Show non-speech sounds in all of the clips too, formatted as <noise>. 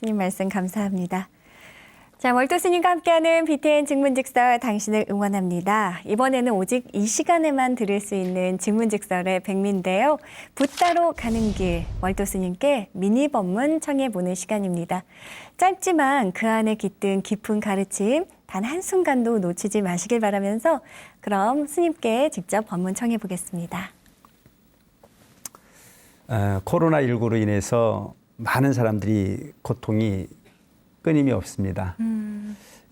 스님 말씀 감사합니다. 자, 월도 스님과 함께하는 BTN 증문즉설 당신을 응원합니다. 이번에는 오직 이 시간에만 들을 수 있는 증문즉설의 백미인데요. 붓다로 가는 길, 월도 스님께 미니 법문 청해보는 시간입니다. 짧지만 그 안에 깃든 깊은 가르침 단 한순간도 놓치지 마시길 바라면서 그럼 스님께 직접 법문 청해보겠습니다. 어, 코로나19로 인해서 많은 사람들이 고통이 끊임이 없습니다.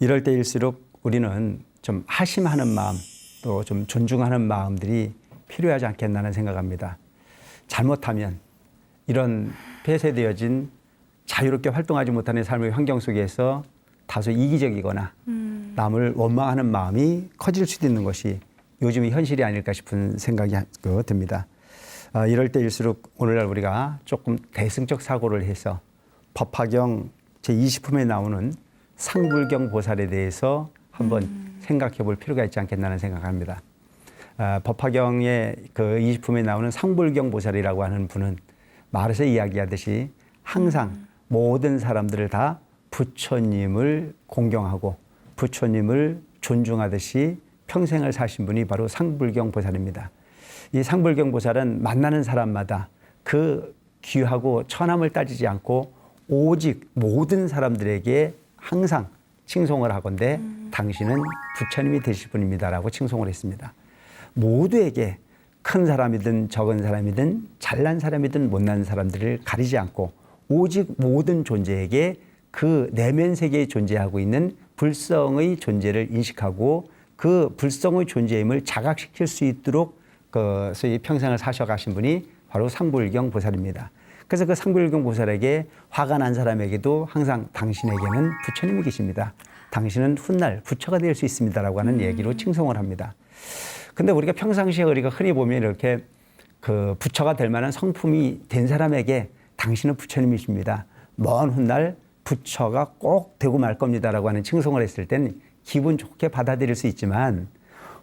이럴 때일수록 우리는 좀 하심하는 마음 또 좀 존중하는 마음들이 필요하지 않겠나는 생각합니다. 잘못하면 이런 폐쇄되어진 자유롭게 활동하지 못하는 삶의 환경 속에서 다소 이기적이거나 남을 원망하는 마음이 커질 수도 있는 것이 요즘의 현실이 아닐까 싶은 생각이 그 듭니다. 아, 이럴 때일수록 오늘날 우리가 조금 대승적 사고를 해서 법화경 제20품에 나오는 상불경 보살에 대해서 한번 생각해 볼 필요가 있지 않겠나는 생각합니다. 아, 법화경의 그 20품에 나오는 상불경 보살이라고 하는 분은 말에서 이야기하듯이 항상 모든 사람들을 다 부처님을 공경하고 부처님을 존중하듯이 평생을 사신 분이 바로 상불경 보살입니다. 이 상불경 보살은 만나는 사람마다 그 귀하고 천함을 따지지 않고 오직 모든 사람들에게 항상 칭송을 하건대 당신은 부처님이 되실 분입니다라고 칭송을 했습니다. 모두에게 큰 사람이든 적은 사람이든 잘난 사람이든 못난 사람들을 가리지 않고 오직 모든 존재에게 그 내면 세계에 존재하고 있는 불성의 존재를 인식하고 그 불성의 존재임을 자각시킬 수 있도록 그 소위 평생을 사셔가신 분이 바로 상불경 보살입니다. 그래서 그 상불경 보살에게 화가 난 사람에게도 항상 당신에게는 부처님이 계십니다. 당신은 훗날 부처가 될 수 있습니다라고 하는 얘기로 칭송을 합니다. 근데 우리가 평상시에 우리가 흔히 보면 이렇게 그 부처가 될 만한 성품이 된 사람에게 당신은 부처님이십니다. 먼 훗날 부처가 꼭 되고 말 겁니다라고 하는 칭송을 했을 땐 기분 좋게 받아들일 수 있지만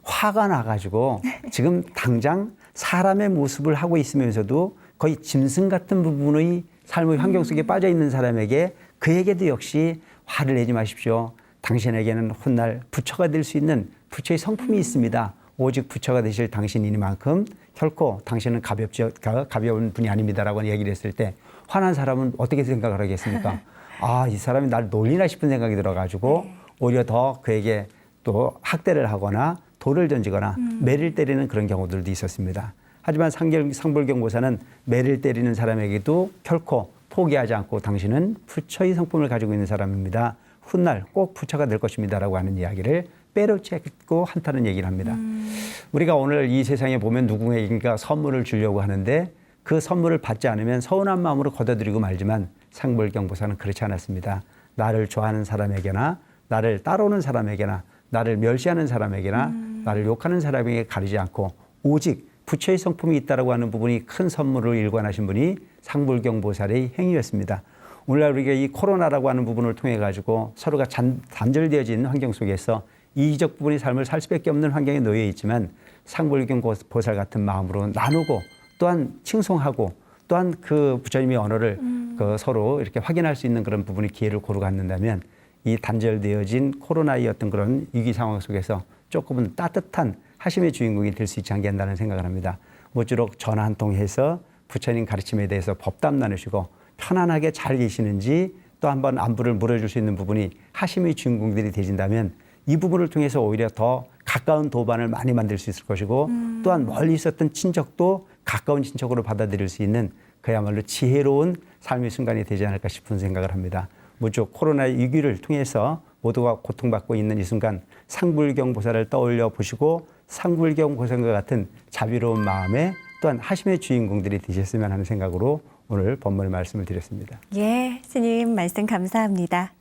화가 나가지고 <laughs> 지금 당장 사람의 모습을 하고 있으면서도 거의 짐승 같은 부분의 삶의 환경 속에 빠져 있는 사람에게 그에게도 역시 화를 내지 마십시오. 당신에게는 훗날 부처가 될 수 있는 부처의 성품이 있습니다. 오직 부처가 되실 당신이니만큼 결코 당신은 가볍지 가- 가벼운 분이 아닙니다라고 얘기를 했을 때 화난 사람은 어떻게 생각을 하겠습니까? <laughs> 아, 이 사람이 날 놀리나 싶은 생각이 들어가지고 오히려 더 그에게 또 학대를 하거나 돌을 던지거나 매를 때리는 그런 경우들도 있었습니다. 하지만 상결, 상불경 보사는 매를 때리는 사람에게도 결코 포기하지 않고 당신은 부처의 성품을 가지고 있는 사람입니다. 훗날 꼭 부처가 될 것입니다라고 하는 이야기를 빼놓고 한다는 얘기를 합니다. 우리가 오늘 이 세상에 보면 누구에게가 선물을 주려고 하는데 그 선물을 받지 않으면 서운한 마음으로 걷어들이고 말지만 상불경 보사는 그렇지 않았습니다. 나를 좋아하는 사람에게나 나를 따라오는 사람에게나 나를 멸시하는 사람에게나 나를 욕하는 사람에게 가리지 않고 오직 부처의 성품이 있다라고 하는 부분이 큰 선물을 일관하신 분이 상불경 보살의 행위였습니다. 오늘날 우리가 이 코로나라고 하는 부분을 통해 가지고 서로가 잔, 단절되어진 환경 속에서 이기적 부분의 삶을 살 수밖에 없는 환경에 놓여 있지만 상불경 보살 같은 마음으로 나누고 또한 칭송하고 또한 그 부처님의 언어를 그 서로 이렇게 확인할 수 있는 그런 부분의 기회를 고루 갖는다면 이 단절되어진 코로나의 어떤 그런 위기 상황 속에서 조금은 따뜻한 하심의 주인공이 될 수 있지 않겠다는 생각을 합니다. 모쪼록 전화 한 통 해서 부처님 가르침에 대해서 법담 나누시고 편안하게 잘 계시는지 또 한번 안부를 물어줄 수 있는 부분이 하심의 주인공들이 되진다면 이 부분을 통해서 오히려 더 가까운 도반을 많이 만들 수 있을 것이고 또한 멀리 있었던 친척도 가까운 친척으로 받아들일 수 있는 그야말로 지혜로운 삶의 순간이 되지 않을까 싶은 생각을 합니다. 무조 코로나 위기를 통해서 모두가 고통받고 있는 이 순간 상불경 보살을 떠올려 보시고 상불경 보살과 같은 자비로운 마음에 또한 하심의 주인공들이 되셨으면 하는 생각으로 오늘 본문의 말씀을 드렸습니다. 예, 스님 말씀 감사합니다.